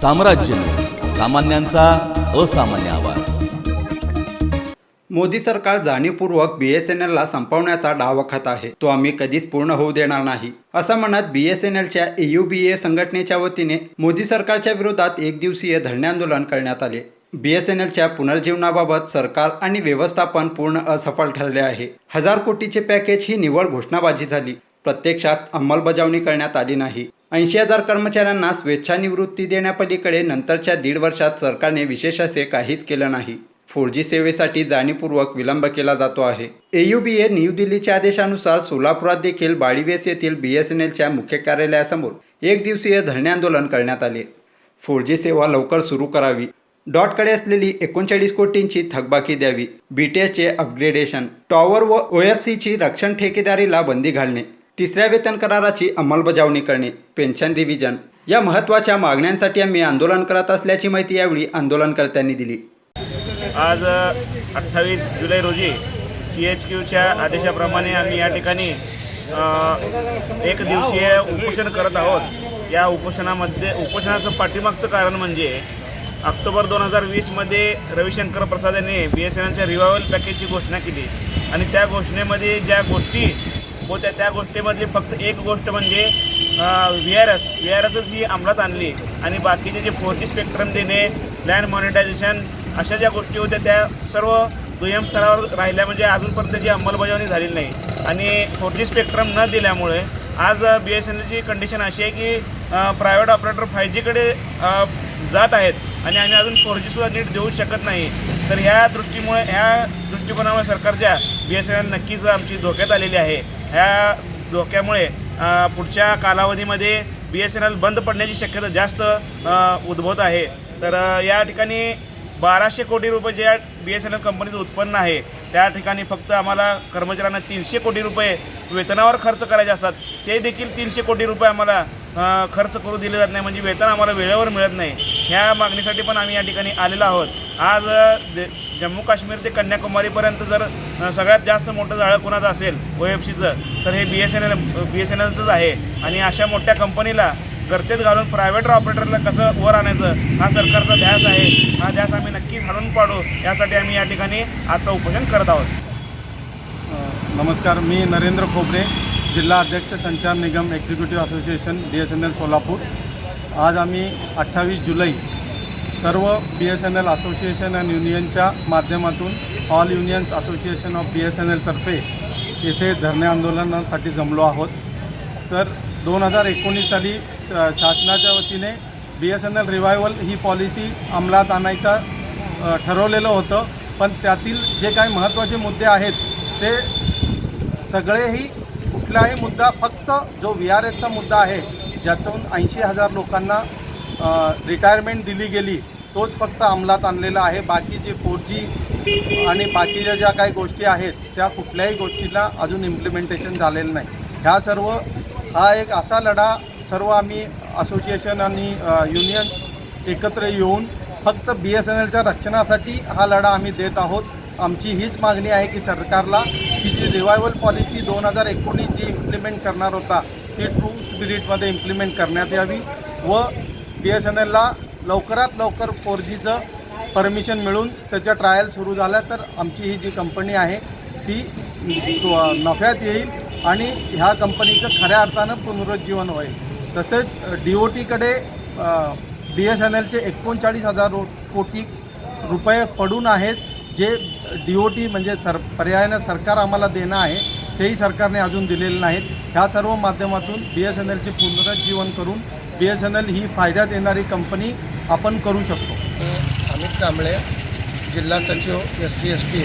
साम्राज्य सामान्यांचा असामान्य आवाज. मोदी सरकार जाणीवपूर्वक बी एस एन एलला संपवण्याचा डाव खात आहे. तो आम्ही कधीच पूर्ण होऊ देणार नाही. असं म्हणत बी एस एन एलच्या बी ए संघटनेच्या वतीने मोदी सरकारच्या विरोधात एक दिवसीय धरणे आंदोलन करण्यात आले. बी एस एन एलच्या पुनर्जीवनाबाबत सरकार आणि व्यवस्थापन पूर्ण असफल ठरले आहे. हजार कोटीचे पॅकेज ही निवड घोषणाबाजी झाली. प्रत्यक्षात अंमलबजावणी करण्यात आली नाही. ऐंशी हजार कर्मचाऱ्यांना स्वेच्छानिवृत्ती देण्यापलीकडे नंतरच्या दीड वर्षात सरकारने विशेष असे काहीच केलं नाही. फोर जी सेवेसाठी जाणीवपूर्वक विलंब केला जातो आहे. एयुबीए न्यू दिल्लीच्या आदेशानुसार सोलापुरात देखील बाळीवेस येथील बी एस एन एलच्या मुख्य कार्यालयासमोर एक दिवसीय धरणे आंदोलन करण्यात आले. फोर जी सेवा लवकर सुरू करावी. डॉटकडे असलेली एकोणचाळीस कोटींची थकबाकी द्यावी. बीटीएसचे अपग्रेडेशन टॉवर व ओ एफ सीची रक्षण ठेकेदारीला बंदी घालणे. तिसऱ्या वेतन कराराची अंमलबजावणी करणे पेन्शन रिव्हिजन या महत्त्वाच्या मागण्यांसाठी आम्ही आंदोलन करत असल्याची माहिती यावेळी आंदोलनकर्त्यांनी दिली. आज अठ्ठावीस जुलै रोजी सी एच क्यूच्या आदेशाप्रमाणे आम्ही या ठिकाणी एक दिवसीय उपोषण करत आहोत. या उपोषणामध्ये उपोषणाचं पाठीमागचं कारण म्हणजे ऑक्टोबर दोन हजार वीसमध्ये रविशंकर प्रसाद यांनी बी एस एन एलच्या रिवायवल पॅकेजची घोषणा केली. आणि त्या घोषणेमध्ये ज्या गोष्टी होत्या त्या गोष्टीमधली फक्त एक गोष्ट म्हणजे V R S V R such ही अंमलात आणली. आणि बाकीचे जे फोर जी स्पेक्ट्रम देणे लँड मॉनिटायझेशन अशा ज्या गोष्टी होत्या त्या सर्व दुय्यम स्तरावर राहिल्या म्हणजे अजूनपर्यंत त्याची अंमलबजावणी झालेली नाही. आणि फोर जी स्पेक्ट्रम न दिल्यामुळे आज बी एस एन एलची कंडिशन अशी आहे की प्रायव्हेट ऑपरेटर फाय जीकडे जात आहेत आणि आम्ही अजून फोर जीसुद्धा नीट देऊ शकत नाही. तर ह्या दृष्टीमुळे ह्या दृष्टिकोनामुळे सरकारच्या बी एस एन एल नक्कीच आमची धोक्यात आलेली आहे. ह्या धोक्यामुळे पुढच्या कालावधीमध्ये बी एस एन एल बंद पडण्याची शक्यता जास्त उद्भवत आहे. तर या ठिकाणी बाराशे कोटी रुपये ज्या बी एस एन एल कंपनीचं उत्पन्न आहे त्या ठिकाणी फक्त आम्हाला कर्मचाऱ्यांना तीनशे कोटी रुपये वेतनावर खर्च करायचे असतात. ते देखील तीनशे कोटी रुपये आम्हाला खर्च करू दिले जात नाही. म्हणजे वेतन आम्हाला वेळेवर मिळत नाही. ह्या मागणीसाठी पण आम्ही या ठिकाणी आलेलो आहोत. आज जे- जम्मू काश्मीर ते कन्याकुमारीपर्यंत जर सगळ्यात जास्त मोठं जाळं कुणाचं असेल ओ एफ सीचं तर हे B S N L B S N एलचंच आहे. आणि अशा मोठ्या कंपनीला गर्तेत घालून प्रायव्हेट ऑपरेटरला कसं वर आणायचं हा सरकारचा ध्यास आहे. हा ध्यास आम्ही नक्कीच हाणून पाडू. यासाठी आम्ही या ठिकाणी आजचं उपोषण करत आहोत. नमस्कार. मी नरेंद्र खोबरे जिल्हा अध्यक्ष Sanchar Nigam executive association B S N L Solapur. आज आम्ही अठ्ठावीस जुलै सर्व B S N L association and युनियनच्या माध्यमातून all unions association of B S N एलतर्फे येथे धरणे आंदोलनासाठी जमलो आहोत. तर दोन हजार एकोणीस साली शासनाच्या वतीने B S N L revival ही पॉलिसी अंमलात आणायचा ठरवलेलं होतं. पण त्यातील जे काही महत्त्वाचे मुद्दे आहेत ते सगळेही कुठलाही मुद्दा फक्त जो व्ही आर एसचा मुद्दा आहे ज्यातून ऐंशी हजार लोकांना रिटायरमेंट दिली गेली. तोच फक्त अंमलात आणलेला आहे. बाकीचे फोर जी आणि बाकीच्या ज्या काही गोष्टी आहेत त्या कुठल्याही गोष्टीला अजून इम्प्लिमेंटेशन झालेलं नाही. ह्या सर्व हा एक असा लढा सर्व आम्ही असोसिएशन आणि युनियन एकत्र येऊन फक्त बी एस एन एलच्या रक्षणासाठी हा लढा आम्ही देत आहोत. आमची हीच मागणी आहे की सरकारला की जी रिवायवल पॉलिसी दोन हजार एकोणीस जी इम्प्लिमेंट करणार होता ती ट्रू स्पिरिटमध्ये इम्प्लिमेंट करण्यात यावी व बी एस एन एलला लवकरात लवकर फोर जीचं परमिशन मिळून त्याच्या ट्रायल सुरू झाल्या तर आमची ही जी कंपनी आहे ती नफ्यात येईल आणि ह्या कंपनीचं खऱ्या अर्थानं पुनरुज्जीवन होईल. तसेच डी ओ टीकडे बी एस एन एलचे एकोणचाळीस हजार रो- कोटी रुपये पडून आहेत जे डी ओ टी म्हणजे सर पर्यायानं सरकार आम्हाला देणं आहे तेही सरकारने अजून दिलेले नाहीत. ह्या सर्व माध्यमातून बी एस एन एलचे पुनरुज्जीवन करून बी एस एन एल ही फायद्यात येणारी कंपनी आपण करू शकतो. अमित कांबळे जिल्हा सचिव S C S T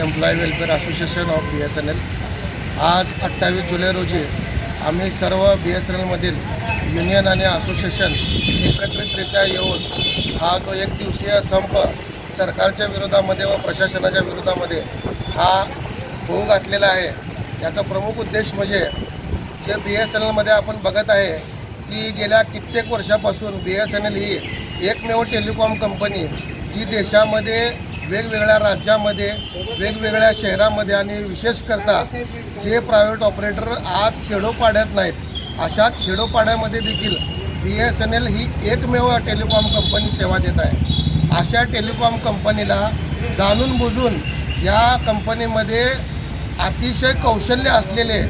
employ welfare association of B S N L आज अठ्ठावीस जुलै रोजी आम्ही सर्व बी एस एन एलमधील युनियन आणि असोसिएशन एकत्रितरित्या येऊन हा जो एक दिवसीय संप सरकारच्या विरोधामध्ये व प्रशासनाच्या विरोधामध्ये हा होऊ घातलेला आहे याचा प्रमुख उद्देश म्हणजे जे बी एस एन एलमध्ये आपण बघत आहे की गेल्या कित्येक वर्षापासून बी एस एन एल ही एकमेव टेलिकॉम कंपनी जी देशामध्ये वेगवेगळ्या राज्यामध्ये वेगवेगळ्या शहरामध्ये आणि विशेष करता जे प्रायव्हेट ऑपरेटर आज खेडोपाड्यात नाहीत अशा खेडोपाड्यामध्ये देखील बी एस एन एल ही एकमेव टेलिकॉम कंपनी सेवा देत आहे. अशा टेलिकॉम कंपनीला जाणून बुजून या कंपनीमध्ये अतिशय कौशल्य असलेले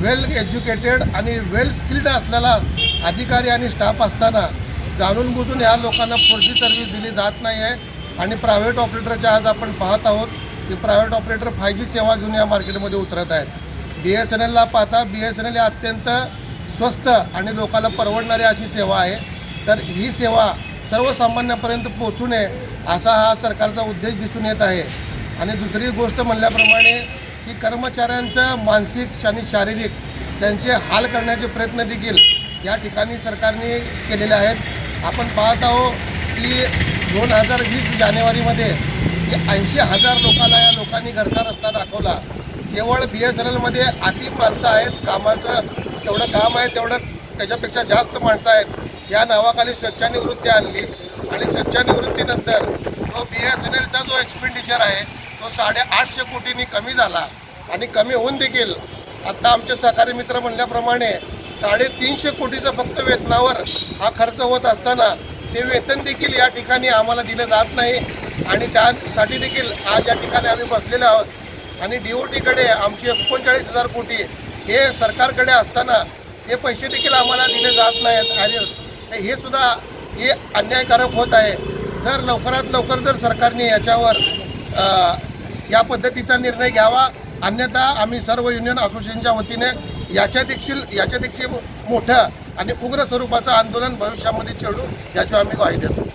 वेल एज्युकेटेड आणि वेल स्किल्ड असलेला अधिकारी आणि स्टाफ असताना जाणून बुजून ह्या लोकांना पुढची सर्व्हिस दिली जात नाही आहे आणि प्रायव्हेट ऑपरेटरच्या आज आपण पाहत आहोत की प्रायव्हेट ऑपरेटर फाय जी सेवा घेऊन या मार्केटमध्ये उतरत आहेत. बी एस एन एलला पाहता बी एस एन एल ही अत्यंत स्वस्त आणि लोकांना परवडणारी अशी सेवा आहे. तर ही सेवा सर्वसामान्यापर्यंत पोहोचू नये असा हा सरकारचा उद्देश दिसून येत आहे. आणि दुसरी गोष्ट म्हणल्याप्रमाणे की कर्मचाऱ्यांचं मानसिक आणि शारीरिक त्यांचे हाल करण्याचे प्रयत्न देखील या ठिकाणी सरकारने केलेले आहेत. आपण पाहत आहोत की दोन हजार वीस जानेवारीमध्ये ऐंशी हजार लोकांना या लोकांनी घरचा रस्ता दाखवला. केवळ बी एस एन एलमध्ये अति माणसं आहेत कामाचं तेवढं काम आहे तेवढं त्याच्यापेक्षा जास्त माणसं आहेत. या नावाखाली स्वच्छानिवृत्ती आणली आणि स्वच्छानिवृत्तीनंतर तो बी एस एन एलचा जो एक्सपेंडिचर आहे तो साडेआठशे कोटींनी कमी झाला आणि कमी होऊन देखील आत्ता आमचे सहकारी मित्र म्हणल्याप्रमाणे साडेतीनशे कोटीचं फक्त वेतनावर हा खर्च होत असताना ते वेतन देखील या ठिकाणी आम्हाला दिलं जात नाही. आणि त्यासाठी देखील आज या ठिकाणी आम्ही बसलेलो आहोत. आणि डी ओ टीकडे आमचे एकोणचाळीस हजार कोटी हे सरकारकडे असताना हे पैसे देखील आम्हाला दिले जात नाहीत. आणि हे सुद्धा हे अन्यायकारक होत आहे. जर लवकरात लवकर जर सरकारने याच्यावर या पद्धतीचा निर्णय घ्यावा. अन्यथा आम्ही सर्व युनियन असोसिएशनच्या वतीने याच्या देखील याच्या देखील मोठं आणि उग्र स्वरूपाचं आंदोलन भविष्यामध्ये चढू याची आम्ही ग्वाही देतो.